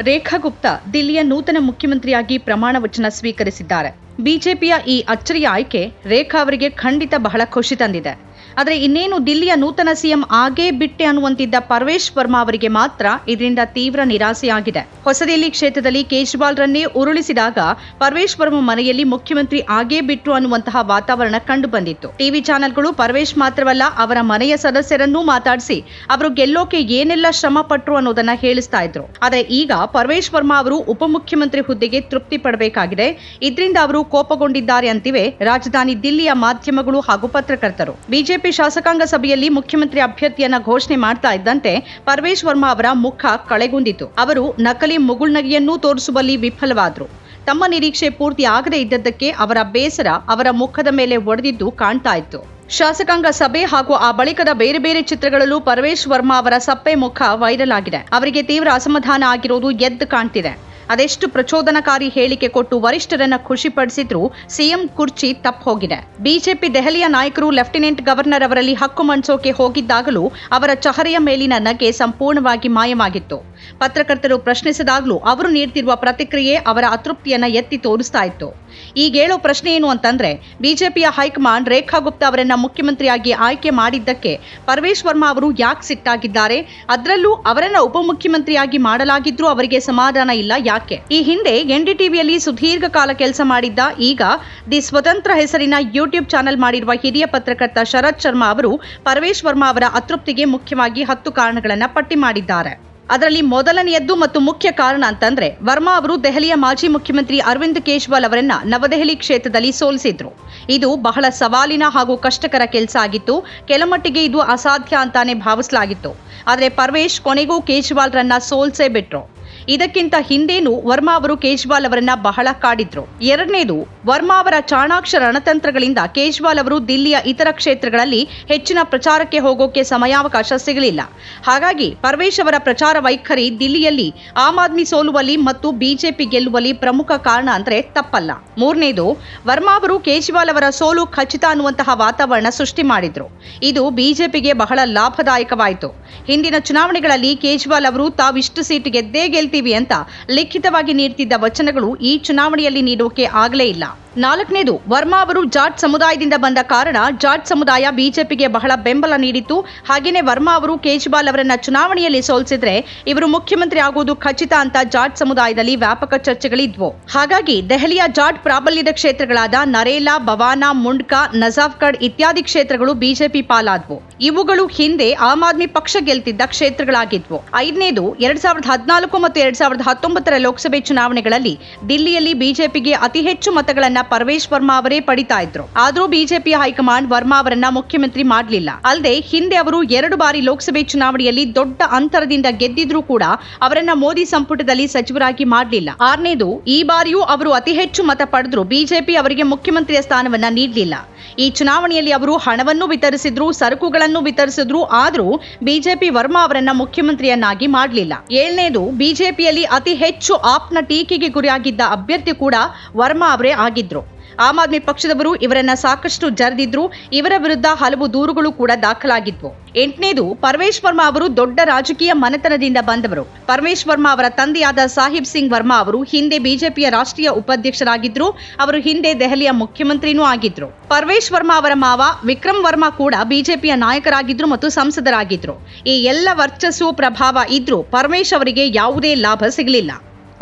ರೇಖಾ ಗುಪ್ತಾ ದಿಲ್ಲಿಯ ನೂತನ ಮುಖ್ಯಮಂತ್ರಿಯಾಗಿ ಪ್ರಮಾಣ ವಚನ ಸ್ವೀಕರಿಸಿದ್ದಾರೆ. ಬಿಜೆಪಿಯ ಈ ಅಚ್ಚರಿಯ ಆಯ್ಕೆ ರೇಖಾ ಅವರಿಗೆ ಖಂಡಿತ ಬಹಳ ಖುಷಿ ತಂದಿದೆ. ಆದರೆ ಇನ್ನೇನು ದಿಲ್ಲಿಯ ನೂತನ ಸಿಎಂ ಆಗೇ ಬಿಟ್ಟೆ ಅನ್ನುವಂತಿದ್ದ ಪರ್ವೇಶ್ ವರ್ಮಾ ಅವರಿಗೆ ಮಾತ್ರ ಇದರಿಂದ ತೀವ್ರ ನಿರಾಸೆಯಾಗಿದೆ. ಹೊಸದಿಲ್ಲಿ ಕ್ಷೇತ್ರದಲ್ಲಿ ಕೇಜ್ರಿವಾಲ್ರನ್ನೇ ಉರುಳಿಸಿದಾಗ ಪರ್ವೇಶ್ ವರ್ಮಾ ಮನೆಯಲ್ಲಿ ಮುಖ್ಯಮಂತ್ರಿ ಆಗೇ ಬಿಟ್ರು ಅನ್ನುವಂತಹ ವಾತಾವರಣ ಕಂಡು ಬಂದಿತ್ತು. ಟಿವಿ ಚಾನೆಲ್ಗಳು ಪರ್ವೇಶ್ ಮಾತ್ರವಲ್ಲ, ಅವರ ಮನೆಯ ಸದಸ್ಯರನ್ನೂ ಮಾತಾಡಿಸಿ ಅವರು ಗೆಲ್ಲೋಕೆ ಏನೆಲ್ಲ ಶ್ರಮ ಪಟ್ಟರು ಅನ್ನೋದನ್ನ ಹೇಳಿಸ್ತಾ ಇದ್ರು. ಆದರೆ ಈಗ ಪರವೇಶ್ ವರ್ಮಾ ಅವರು ಉಪಮುಖ್ಯಮಂತ್ರಿ ಹುದ್ದೆಗೆ ತೃಪ್ತಿ ಪಡಬೇಕಾಗಿದೆ. ಇದರಿಂದ ಅವರು ಕೋಪಗೊಂಡಿದ್ದಾರೆ ಅಂತಿವೆ. ರಾಜಧಾನಿ ದಿಲ್ಲಿಯ ಮಾಧ್ಯಮಗಳು ಹಾಗೂ ಪತ್ರಕರ್ತರು. ಬಿಜೆಪಿ ಶಾಸಕಾಂಗ ಸಭೆಯಲ್ಲಿ ಮುಖ್ಯಮಂತ್ರಿ ಅಭ್ಯರ್ಥಿಯನ್ನ ಘೋಷಣೆ ಮಾಡ್ತಾ ಇದ್ದಂತೆ ಪರ್ವೇಶ್ ವರ್ಮಾ ಅವರ ಮುಖ ಕಳೆಗುಂದಿತು. ಅವರು ನಕಲಿ ಮುಗುಳ್ನಗೆಯನ್ನೂ ತೋರಿಸುವಲ್ಲಿ ವಿಫಲವಾದ್ರು. ತಮ್ಮ ನಿರೀಕ್ಷೆ ಪೂರ್ತಿ ಆಗದೇ ಇದ್ದದ್ದಕ್ಕೆ ಅವರ ಬೇಸರ ಅವರ ಮುಖದ ಮೇಲೆ ಒಡೆದಿದ್ದು ಕಾಣ್ತಾ ಇತ್ತು. ಶಾಸಕಾಂಗ ಸಭೆ ಹಾಗೂ ಆ ಬಳಿಕದ ಬೇರೆ ಬೇರೆ ಚಿತ್ರಗಳಲ್ಲೂ ಪರವೇಶ್ ವರ್ಮಾ ಅವರ ಸಪ್ಪೆ ಮುಖ ವೈರಲ್ ಆಗಿದೆ. ಅವರಿಗೆ ತೀವ್ರ ಅಸಮಾಧಾನ ಆಗಿರೋದು ಎದ್ದು ಕಾಣ್ತಿದೆ. ಅದೆಷ್ಟು ಪ್ರಚೋದನಕಾರಿ ಹೇಳಿಕೆ ಕೊಟ್ಟು ವರಿಷ್ಠರನ್ನ ಖುಷಿಪಡಿಸಿದ್ರು ಸಿಎಂ ಕುರ್ಚಿ ತಪ್ಪ ಹೋಗಿದೆ. ಬಿಜೆಪಿ ದೆಹಲಿಯ ನಾಯಕರು ಲೆಫ್ಟಿನೆಂಟ್ ಗವರ್ನರ್ ಅವರಲ್ಲಿ ಹಕ್ಕು ಮಂಡಿಸೋಕೆ ಹೋಗಿದ್ದಾಗಲೂ ಅವರ ಚಹರೆಯ ಮೇಲಿನ ನಗೆ ಸಂಪೂರ್ಣವಾಗಿ ಮಾಯವಾಗಿತ್ತು. ಪತ್ರಕರ್ತರು ಪ್ರಶ್ನಿಸಿದಾಗಲೂ ಅವರು ನೀಡ್ತಿರುವ ಪ್ರತಿಕ್ರಿಯೆ ಅವರ ಅತೃಪ್ತಿಯನ್ನ ಎತ್ತಿ ತೋರಿಸ್ತಾ ಇತ್ತು. ಈಗ ಹೇಳೋ ಪ್ರಶ್ನೆ ಏನು ಅಂತಂದ್ರೆ, ಬಿಜೆಪಿಯ ಹೈಕಮಾಂಡ್ ರೇಖಾ ಗುಪ್ತಾ ಅವರನ್ನ ಮುಖ್ಯಮಂತ್ರಿಯಾಗಿ ಆಯ್ಕೆ ಮಾಡಿದ್ದಕ್ಕೆ ಪರವೇಶ್ ವರ್ಮಾ ಅವರು ಯಾಕೆ ಸಿಟ್ಟಾಗಿದ್ದಾರೆ? ಅದರಲ್ಲೂ ಅವರನ್ನ ಉಪಮುಖ್ಯಮಂತ್ರಿಯಾಗಿ ಮಾಡಲಾಗಿದ್ರೂ ಅವರಿಗೆ ಸಮಾಧಾನ ಇಲ್ಲ ಯಾಕೆ? ಈ ಹಿಂದೆ ಎನ್ಡಿಟಿವಿಯಲ್ಲಿ ಸುದೀರ್ಘ ಕಾಲ ಕೆಲಸ ಮಾಡಿದ್ದ ಈಗ ದಿ ಸ್ವತಂತ್ರ ಹೆಸರಿನ ಯೂಟ್ಯೂಬ್ ಚಾನೆಲ್ ಮಾಡಿರುವ ಹಿರಿಯ ಪತ್ರಕರ್ತ ಶರತ್ ಶರ್ಮಾ ಅವರು ಪರವೇಶ್ ವರ್ಮಾ ಅವರ ಅತೃಪ್ತಿಗೆ ಮುಖ್ಯವಾಗಿ ಹತ್ತು ಕಾರಣಗಳನ್ನು ಪಟ್ಟಿ ಮಾಡಿದ್ದಾರೆ. ಅದರಲ್ಲಿ ಮೊದಲನೆಯದ್ದು ಮತ್ತು ಮುಖ್ಯ ಕಾರಣ ಅಂತಂದ್ರೆ ವರ್ಮಾ ಅವರು ದೆಹಲಿಯ ಮಾಜಿ ಮುಖ್ಯಮಂತ್ರಿ ಅರವಿಂದ್ ಕೇಜ್ರಿವಾಲ್ ಅವರನ್ನ ನವದೆಹಲಿ ಕ್ಷೇತ್ರದಲ್ಲಿ ಸೋಲಿಸಿದ್ರು. ಇದು ಬಹಳ ಸವಾಲಿನ ಹಾಗೂ ಕಷ್ಟಕರ ಕೆಲಸ ಆಗಿತ್ತು. ಕೆಲಮಟ್ಟಿಗೆ ಇದು ಅಸಾಧ್ಯ ಅಂತಾನೆ ಭಾವಿಸಲಾಗಿತ್ತು. ಆದರೆ ಪರ್ವೇಶ್ ಕೊನೆಗೂ ಕೇಜ್ರಿವಾಲ್ರನ್ನ ಸೋಲ್ಸೇ ಬಿಟ್ರು. ಇದಕ್ಕಿಂತ ಹಿಂದೇನು ವರ್ಮಾ ಅವರು ಕೇಜ್ವಾಲ್ ಅವರನ್ನ ಬಹಳ ಕಾಡಿದ್ರು. ಎರಡನೇದು ವರ್ಮಾ ಅವರ ಚಾಣಾಕ್ಷ ರಣತಂತ್ರಗಳಿಂದ ಕೇಜ್ವಾಲ್ ಅವರು ದಿಲ್ಲಿಯ ಇತರ ಕ್ಷೇತ್ರಗಳಲ್ಲಿ ಹೆಚ್ಚಿನ ಪ್ರಚಾರಕ್ಕೆ ಹೋಗೋಕೆ ಸಮಯಾವಕಾಶ ಸಿಗಲಿಲ್ಲ. ಹಾಗಾಗಿ ಪರ್ವೇಶ್ ಅವರ ಪ್ರಚಾರ ವೈಖರಿ ದಿಲ್ಲಿಯಲ್ಲಿ ಆಮ್ ಆದ್ಮಿ ಸೋಲುವಲ್ಲಿ ಮತ್ತು ಬಿಜೆಪಿ ಗೆಲ್ಲುವಲ್ಲಿ ಪ್ರಮುಖ ಕಾರಣ ಅಂದ್ರೆ ತಪ್ಪಲ್ಲ. ಮೂರನೇದು, ವರ್ಮಾ ಅವರು ಕೇಜ್ವಾಲ್ ಅವರ ಸೋಲು ಖಚಿತ ಅನ್ನುವಂತಹ ವಾತಾವರಣ ಸೃಷ್ಟಿ ಮಾಡಿದ್ರು. ಇದು ಬಿಜೆಪಿಗೆ ಬಹಳ ಲಾಭದಾಯಕವಾಯಿತು. ಹಿಂದಿನ ಚುನಾವಣೆಗಳಲ್ಲಿ ಕೇಜ್ವಾಲ್ ಅವರು ತಾವಿಷ್ಟು ಸೀಟ್ ಗೆದ್ದೇ ಗೆಲ್ತೀವಿ ಅಂತ ಲಿಖಿತವಾಗಿ ನೀಡ್ತಿದ್ದ ವಚನಗಳು ಈ ಚುನಾವಣೆಯಲ್ಲಿ ನೀಡೋಕೆ ಆಗಲೇ ಇಲ್ಲ. ನಾಲ್ಕನೇದು, ವರ್ಮಾ ಅವರು ಜಾಟ್ ಸಮುದಾಯದಿಂದ ಬಂದ ಕಾರಣ ಜಾಟ್ ಸಮುದಾಯ ಬಿಜೆಪಿಗೆ ಬಹಳ ಬೆಂಬಲ ನೀಡಿತ್ತು. ಹಾಗೆಯೇ ವರ್ಮಾ ಅವರು ಕೇಜ್ರಿವಾಲ್ ಅವರನ್ನ ಚುನಾವಣೆಯಲ್ಲಿ ಸೋಲಿಸಿದ್ರೆ ಇವರು ಮುಖ್ಯಮಂತ್ರಿ ಆಗುವುದು ಖಚಿತ ಅಂತ ಜಾಟ್ ಸಮುದಾಯದಲ್ಲಿ ವ್ಯಾಪಕ ಚರ್ಚೆಗಳಿದ್ವು. ಹಾಗಾಗಿ ದೆಹಲಿಯ ಜಾಟ್ ಪ್ರಾಬಲ್ಯದ ಕ್ಷೇತ್ರಗಳಾದ ನರೇಲಾ ಬವಾನಾ ಮುಂಡ್ಕಾ, ನಜಾಫ್ಗಢ್ ಇತ್ಯಾದಿ ಕ್ಷೇತ್ರಗಳು ಬಿಜೆಪಿ ಪಾಲಾದ್ವು. ಇವುಗಳು ಹಿಂದೆ ಆಮ್ ಆದ್ಮಿ ಪಕ್ಷ ಗೆಲ್ತಿದ್ದ ಕ್ಷೇತ್ರಗಳಾಗಿದ್ವು. ಐದನೇದು, ಎರಡ್ ಸಾವಿರದ ಹದಿನಾಲ್ಕು ಮತ್ತು ಎರಡ್ ಸಾವಿರದ ಹತ್ತೊಂಬತ್ತರ ಲೋಕಸಭೆ ಚುನಾವಣೆಗಳಲ್ಲಿ ದಿಲ್ಲಿಯಲ್ಲಿ ಬಿಜೆಪಿಗೆ ಅತಿ ಹೆಚ್ಚು ಮತಗಳನ್ನ ಪರವೇಶ್ ವರ್ಮಾ ಅವರೇ ಪಡಿತಾ ಇದ್ರು. ಆದರೂ ಬಿಜೆಪಿ ಹೈಕಮಾಂಡ್ ವರ್ಮಾ ಅವರನ್ನ ಮುಖ್ಯಮಂತ್ರಿ ಮಾಡಲಿಲ್ಲ. ಅಲ್ಲದೆ ಹಿಂದೆ ಅವರು ಎರಡು ಬಾರಿ ಲೋಕಸಭೆ ಚುನಾವಣೆಯಲ್ಲಿ ದೊಡ್ಡ ಅಂತರದಿಂದ ಗೆದ್ದಿದ್ರೂ ಕೂಡ ಅವರನ್ನ ಮೋದಿ ಸಂಪುಟದಲ್ಲಿ ಸಚಿವರಾಗಿ ಮಾಡಲಿಲ್ಲ. ಆರನೇದು ಈ ಬಾರಿಯೂ ಅವರು ಅತಿ ಹೆಚ್ಚು ಮತ ಪಡೆದ್ರು ಬಿಜೆಪಿ ಅವರಿಗೆ ಮುಖ್ಯಮಂತ್ರಿಯ ಸ್ಥಾನವನ್ನ ನೀಡಲಿಲ್ಲ. ಈ ಚುನಾವಣೆಯಲ್ಲಿ ಅವರು ಹಣವನ್ನು ವಿತರಿಸಿದ್ರು, ಸರಕುಗಳನ್ನು ವಿತರಿಸಿದ್ರು, ಆದರೂ ಬಿಜೆಪಿ ವರ್ಮಾ ಅವರನ್ನ ಮುಖ್ಯಮಂತ್ರಿಯನ್ನಾಗಿ ಮಾಡಲಿಲ್ಲ. ಏಳನೇದು, ಬಿಜೆಪಿಯಲ್ಲಿ ಅತಿ ಹೆಚ್ಚು ಆಪ್ನ ಟೀಕೆಗೆ ಗುರಿಯಾಗಿದ್ದ ಅಭ್ಯರ್ಥಿ ಕೂಡ ವರ್ಮಾ ಅವರೇ ಆಗಿದ್ರು. ಆಮ್ ಆದ್ಮಿ ಪಕ್ಷದವರು ಇವರನ್ನ ಸಾಕಷ್ಟು ಜರೆದಿದ್ರು, ಇವರ ವಿರುದ್ಧ ಹಲವು ದೂರುಗಳು ಕೂಡ ದಾಖಲಾಗಿದ್ವು. ಎಂಟನೇದು ಪರಮೇಶ್ ವರ್ಮಾ ಅವರು ದೊಡ್ಡ ರಾಜಕೀಯ ಮನೆತನದಿಂದ ಬಂದವರು. ಪರಮೇಶ್ ವರ್ಮಾ ಅವರ ತಂದೆಯಾದ ಸಾಹಿಬ್ ಸಿಂಗ್ ವರ್ಮಾ ಅವರು ಹಿಂದೆ ಬಿಜೆಪಿಯ ರಾಷ್ಟ್ರೀಯ ಉಪಾಧ್ಯಕ್ಷರಾಗಿದ್ರು, ಅವರು ಹಿಂದೆ ದೆಹಲಿಯ ಮುಖ್ಯಮಂತ್ರಿನೂ ಆಗಿದ್ರು. ಪರಮೇಶ್ ವರ್ಮಾ ಅವರ ಮಾವ ವಿಕ್ರಮ್ ವರ್ಮಾ ಕೂಡ ಬಿಜೆಪಿಯ ನಾಯಕರಾಗಿದ್ರು ಮತ್ತು ಸಂಸದರಾಗಿದ್ರು. ಈ ಎಲ್ಲ ವರ್ಚಸ್ಸು ಪ್ರಭಾವ ಇದ್ರೂ ಪರಮೇಶ್ ಅವರಿಗೆ ಯಾವುದೇ ಲಾಭ ಸಿಗಲಿಲ್ಲ.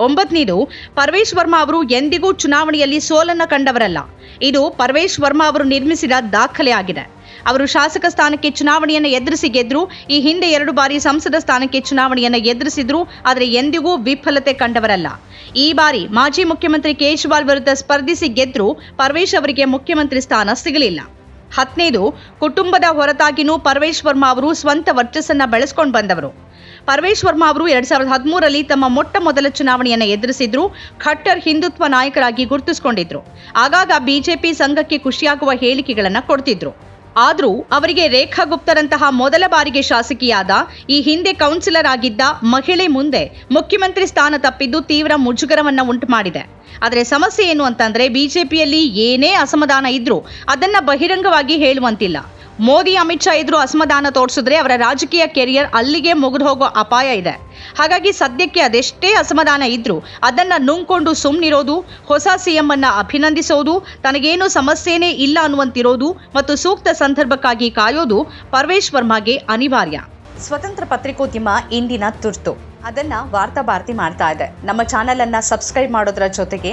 ಒಂಬತ್ತನೇದು, ಪರ್ವೇಶ್ ವರ್ಮಾ ಅವರು ಎಂದಿಗೂ ಚುನಾವಣೆಯಲ್ಲಿ ಸೋಲನ್ನ ಕಂಡವರಲ್ಲ. ಇದು ಪರವೇಶ್ ವರ್ಮಾ ಅವರು ನಿರ್ಮಿಸಿದ ದಾಖಲೆ ಆಗಿದೆ. ಅವರು ಶಾಸಕ ಸ್ಥಾನಕ್ಕೆ ಚುನಾವಣೆಯನ್ನು ಎದುರಿಸಿ ಗೆದ್ರು, ಈ ಹಿಂದೆ ಎರಡು ಬಾರಿ ಸಂಸದ ಸ್ಥಾನಕ್ಕೆ ಚುನಾವಣೆಯನ್ನು ಎದುರಿಸಿದ್ರು, ಆದರೆ ಎಂದಿಗೂ ವಿಫಲತೆ ಕಂಡವರಲ್ಲ. ಈ ಬಾರಿ ಮಾಜಿ ಮುಖ್ಯಮಂತ್ರಿ ಕೇಜ್ರಿವಾಲ್ ವಿರುದ್ಧ ಸ್ಪರ್ಧಿಸಿ ಗೆದ್ರು, ಪರ್ವೇಶ್ ಅವರಿಗೆ ಮುಖ್ಯಮಂತ್ರಿ ಸ್ಥಾನ ಸಿಗಲಿಲ್ಲ. ಹತ್ತನೇದು, ಕುಟುಂಬದ ಹೊರತಾಗಿನೂ ಪರವೇಶ್ ವರ್ಮಾ ಅವರು ಸ್ವಂತ ವರ್ಚಸ್ಸನ್ನು ಬೆಳೆಸ್ಕೊಂಡು ಬಂದವರು. ಪರವೇಶ್ ವರ್ಮಾ ಅವರು ಎರಡ್ ಸಾವಿರದ ಹದಿಮೂರರಲ್ಲಿ ತಮ್ಮ ಮೊಟ್ಟ ಮೊದಲ ಚುನಾವಣೆಯನ್ನು ಎದುರಿಸಿದ್ರು, ಖಟ್ಟರ್ ಹಿಂದುತ್ವ ನಾಯಕರಾಗಿ ಗುರುತಿಸಿಕೊಂಡಿದ್ರು. ಆಗಾಗ ಬಿಜೆಪಿ ಸಂಘಕ್ಕೆ ಖುಷಿಯಾಗುವ ಹೇಳಿಕೆಗಳನ್ನು ಕೊಡ್ತಿದ್ರು. ಆದ್ರೂ ಅವರಿಗೆ ರೇಖಾ ಗುಪ್ತರಂತಹ ಮೊದಲ ಬಾರಿಗೆ ಶಾಸಕಿಯಾದ ಈ ಹಿಂದೆ ಕೌನ್ಸಿಲರ್ ಆಗಿದ್ದ ಮಹಿಳೆ ಮುಂದೆ ಮುಖ್ಯಮಂತ್ರಿ ಸ್ಥಾನ ತಪ್ಪಿದ್ದು ತೀವ್ರ ಮುಜುಗರವನ್ನ ಉಂಟು ಮಾಡಿದೆ ಆದರೆ ಸಮಸ್ಯೆ ಏನು ಅಂತಂದ್ರೆ ಬಿಜೆಪಿಯಲ್ಲಿ ಏನೇ ಅಸಮಾಧಾನ ಇದ್ರೂ ಅದನ್ನ ಬಹಿರಂಗವಾಗಿ ಹೇಳುವಂತಿಲ್ಲ. ಮೋದಿ, ಅಮಿತ್ ಶಾ ಇದ್ರು ಅಸಮಾಧಾನ ತೋರಿಸಿದ್ರೆ ಅವರ ರಾಜಕೀಯ ಕೆರಿಯರ್ ಅಲ್ಲಿಗೆ ಮುಗಿದು ಹೋಗೋ ಅಪಾಯ ಇದೆ. ಹಾಗಾಗಿ ಸದ್ಯಕ್ಕೆ ಅದೆಷ್ಟೇ ಅಸಮಾಧಾನ ಇದ್ರೂ ಅದನ್ನ ನುಂಗ್ಕೊಂಡು ಸುಮ್ಮನಿರೋದು ಹೊಸ ಸಿಎಂ ಅನ್ನ ಅಭಿನಂದಿಸೋದು, ತನಗೇನು ಸಮಸ್ಯೆನೇ ಇಲ್ಲ ಅನ್ನುವಂತಿರೋದು ಮತ್ತು ಸೂಕ್ತ ಸಂದರ್ಭಕ್ಕಾಗಿ ಕಾಯೋದು ಪರ್ವೇಶ್ ವರ್ಮಾಗೆ ಅನಿವಾರ್ಯ. ಸ್ವತಂತ್ರ ಪತ್ರಿಕೋದ್ಯಮ ಇಂದಿನ ತುರ್ತು. ಅದನ್ನ ವಾರ್ತಾ ಭಾರತಿ ಮಾಡ್ತಾ ಇದೆ. ನಮ್ಮ ಚಾನೆಲ್ ಅನ್ನ ಸಬ್ಸ್ಕ್ರೈಬ್ ಮಾಡೋದ್ರ ಜೊತೆಗೆ